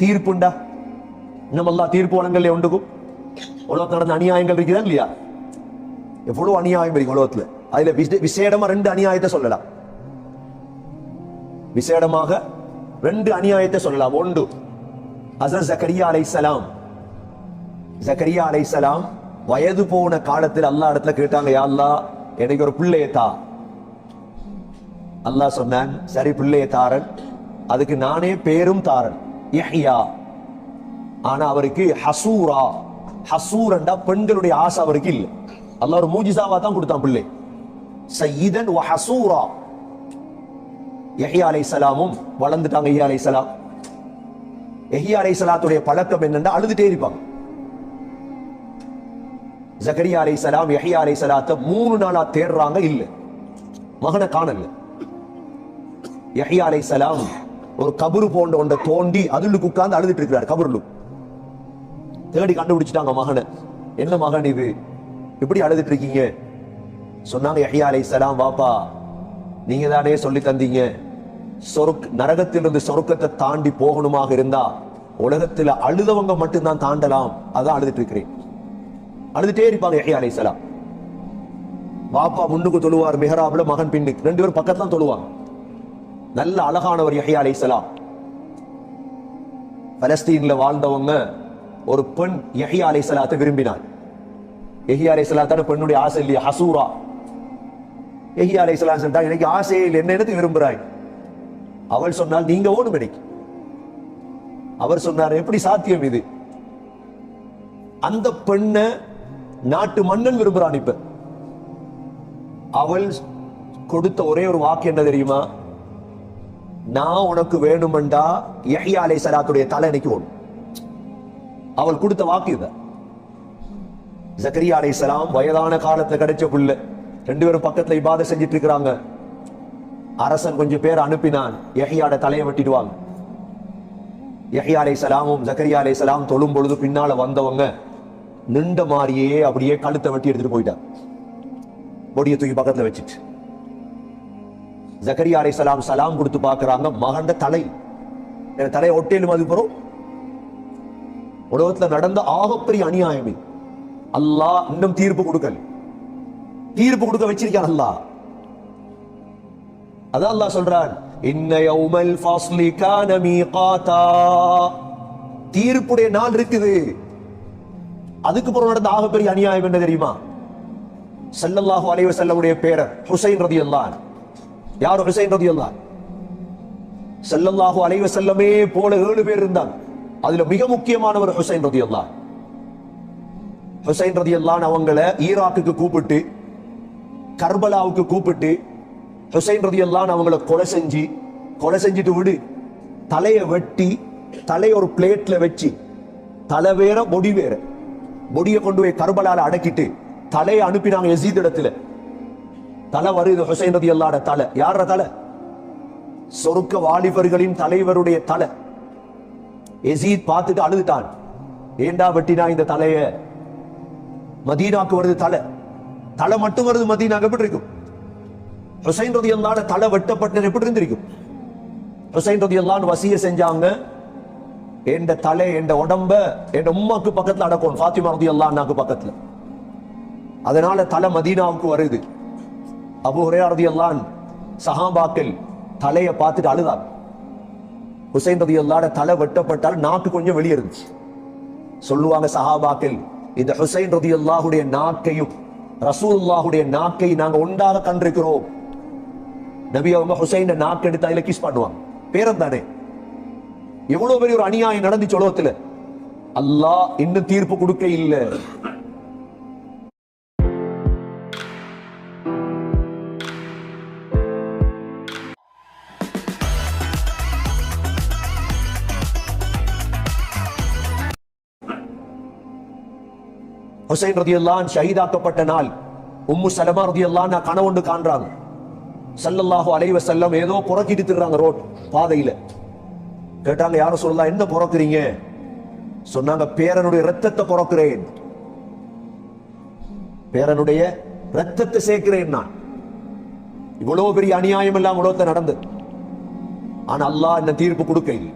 தீர்ப்புண்டா? நம்மெல்லாம் தீர்ப்பு வழங்கல உண்டுக்கும் உலகத்தில் நடந்த அநியாயங்கள் இருக்குதா இல்லையா? எவ்வளவு அநியாயம் இருக்கு உலகத்துல. அதுல விசேடமா ரெண்டு அநியாயத்தை சொல்லலாம். விசேடமாக ரெண்டு அநியாயத்தை சொல்லலாம். ஒன்று ஹசரத் ஜக்கரியா அலைஹிஸ்ஸலாம் ஜக்கரியா சலாம் வயது போன காலத்தில் அல்லா இடத்துல கேட்டாங்க யா அல்லாஹ் எனக்கு ஒரு பிள்ளையத்தா அல்லாஹ் சொன்னான் சரி பிள்ளைய தாரன். அதுக்கு நானே பேரும் தாரன். யஹ்யா ஆனா அவருக்கு ஹசூரா. ஹசூரண்டா பெண்களுடைய ஆசை அவருக்கு இல்ல. அல்ல ஒரு மூஜிசாவா தான் கொடுத்தான் பிள்ளை. சையீதன் வ ஹசூரா. யஹ்யா சலாமும் வளர்ந்துட்டாங்க யஹ்யா அலைஹிஸ்ஸலாம் யஹ்யா சலாத்துடைய பழக்கம் என்னன்னா அழுதுட்டே இருப்பாங்க. சலாம் அலைஹிஸ்ஸலாம் யஹ்யா சலாத்தை மூணு நாளா தேடுறாங்க இல்ல. மகனை காணல. யஹ்யா சலாம் ஒரு கபரு போன்ற ஒன்றை தோண்டி அதுலுக்கு உட்கார்ந்து அழுதுட்டு இருக்கிறார் கபருலு. தேடி கண்டுபிடிச்சிட்டாங்க மகனை. என்ன மகன் இது? இப்படி அழுதுட்டு இருக்கீங்க சொன்னாங்க ஐயா அலை சலாம் வாப்பா நீங்க தானே சொல்லி தந்தீங்க. சொருக் நரகத்திலிருந்து சொருக்கத்தை தாண்டி போகணுமாக இருந்தா உலகத்துல அழுதவங்க மட்டும்தான் தாண்டலாம். அதான் அழுதுட்டு இருக்கிறேன் அழுதுட்டே இருப்பாங்க ஐயா அலை சலாம் வாப்பா முன்னுக்கு தொழுவார் மிஹராப்ல மகன் பின்னுக்கு. ரெண்டு பேரும் பக்கத்துல தான் தொழுவாங்க. நல்ல அழகானவர் யஹியா அலை சலாம் பலஸ்தீன்ல வாழ்ந்தவங்க ஒரு பெண் யஹ்யா அலைஹிஸ்ஸலாத்தை விரும்பினார். எகை அலை சலாத்தான பெண்ணுடைய ஆசை இல்லையா? ஹசூரா. அலை அலைஹிஸ்ஸலாம் சொன்னா எனக்கு ஆசையே இல்லை என்ன என்னத்துக்கு விரும்புறாய்? அவள் சொன்னால் நீங்க ஓடும் எனக்கு. அவர் சொன்னார் எப்படி சாத்தியம் இது? அந்த பெண்ணை நாட்டு மன்னன் விரும்புறான் இப்ப. அவள் கொடுத்த ஒரே ஒரு வாக்கு என்ன தெரியுமா? நான் உனக்கு வேணுமெண்டா யஹ்யா அலை சலாத்துடைய தலை ஓடும். அவள் கொடுத்த வாக்கு இத. ஜக்கரியா அலை சலாம் வயதான காலத்துல கிடைச்ச புள்ள. ரெண்டு பேரும் பக்கத்துல இபாத செஞ்சிட்டு இருக்கிறாங்க. அரசன் கொஞ்சம் பேர் அனுப்பினான். யஹியாட தலையை வெட்டிடுவாங்க யஹ்யா அலை சலாமும் ஜக்கரியா அலை சலாம் தொழும் பொழுது பின்னால வந்தவங்க நின்ற மாதிரியே அப்படியே கழுத்தை வெட்டி எடுத்துட்டு போயிட்டான் பொடியை தூக்கி பக்கத்துல வச்சுட்டு. ஜக்கரியா அலை சலாம் சலாம் கொடுத்து பார்க்கறாங்க. மகண்ட தலை. என் தலையை ஒட்டேலும் அது உலகத்தில் உலகத்துல நடந்த ஆகப்பெரிய அநியாயம் அல்லாஹ் இன்னும் தீர்ப்பு கொடுக்கல. தீர்ப்பு கொடுக்க வச்சிருக்கான் அல்லாஹ். அதான் அல்லாஹ் சொல்றான் இன்ன யௌமல் ஃபாஸ்லி கான மீகாதா தீர்ப்புடைய நாள் இருக்குது. அதுக்கு பிறகு நடந்த ஆகப்பெரிய அநியாயம் என்ன தெரியுமா? செல்லல்லாஹு அலைஹி வஸல்லமுடைய பேரர் ஹுசைன் ரதி அல்லான் யார் ஹுசைன் ரதியல்லாஹு அன்ஹு? ஸல்லல்லாஹு அலைஹி செல்லமே போல ஏழு பேர் இருந்தாங்க அதுல மிக முக்கியமானவர் ஹுசைன் ரதியல்லாஹு அன்ஹு. ஹுசைன் ரதியல்லாஹு அவங்கள ஈராக்குக்கு கூப்பிட்டு கர்பலாவுக்கு கூப்பிட்டு ஹுசைன் ரதியல்லாஹு அவங்கள கொலை செஞ்சு கொலை செஞ்சுட்டு விடு தலையை வெட்டி தலையை ஒரு பிளேட்ல வச்சு தலை வேற பொடி வேற பொடியை கொண்டு போய் கர்பலால அடக்கிட்டு தலையை அனுப்பினாங்க எசீத் இடத்துல தலை வருது ஹுசைன் ரதி அல்லாட தலை. யார தலை? சொருக்க வாலிபர்களின் தலைவருடைய தலை. எசீத் பார்த்துட்டு அழுதுட்டான். ஏண்டா வெட்டினா இந்த தலைய? மதீனாக்கு வருது தலை. தலை மட்டும் வருது மதீனாக்கு எப்படி இருக்கும்? ஹுசைன் ரதி அல்லாட தலை வெட்டப்பட்டது எப்படி இருந்திருக்கும்? ஹுசைன் ரதி அல்லான்னு வசிய செஞ்சாங்க. என்ற தலை என்ற உடம்ப என் உம்மாக்கு பக்கத்துல அடக்கணும். ஃபாத்திமா ரதி அல்லாஹ்னாக்கு பக்கத்துல. அதனால தலை மதீனாவுக்கு வருது. அபு ஹுரையா அல்லான் சஹாபாக்கள் தலையை பார்த்துட்டு அழுதான் ஹுசைன் ரதி அல்லாட தலை வெட்டப்பட்டால் நாக்கு கொஞ்சம் வெளியே இருந்துச்சு சொல்லுவாங்க சஹாபாக்கள் இந்த ஹுசைன் ரதி அல்லாஹுடைய நாக்கையும் ரசூல்லாஹுடைய நாக்கை நாங்க ஒன்றாக கண்டிருக்கிறோம் நபி அவங்க ஹுசைன் நாக்கு எடுத்து அதில் கிஸ் பண்ணுவாங்க பேரம் தானே எவ்வளவு பெரிய ஒரு அநியாயம் நடந்துச்சு உலகத்துல அல்லாஹ் இன்னும் தீர்ப்பு கொடுக்க இல்லை ஹுசைன் ரதியல்லான் ஷஹீதாக்கப்பட்ட நாள். உம்மு சலமா நான் கனவுண்டு காண்றாங்க. சல்லல்லாஹு அலைவ செல்லம் ஏதோ புறக்கிட்டு திரிறாங்க ரோட் பாதையில. கேட்டாங்க யாரும் சொல்லலாம் என்ன புறக்குறீங்க? சொன்னாங்க பேரனுடைய ரத்தத்தை புறக்குறேன். பேரனுடைய ரத்தத்தை சேர்க்கிறேன் நான். இவ்வளவு பெரிய அநியாயம் எல்லாம் உலகத்தை நடந்து ஆனா அல்லாஹ் என்ன தீர்ப்பு கொடுக்க இல்லை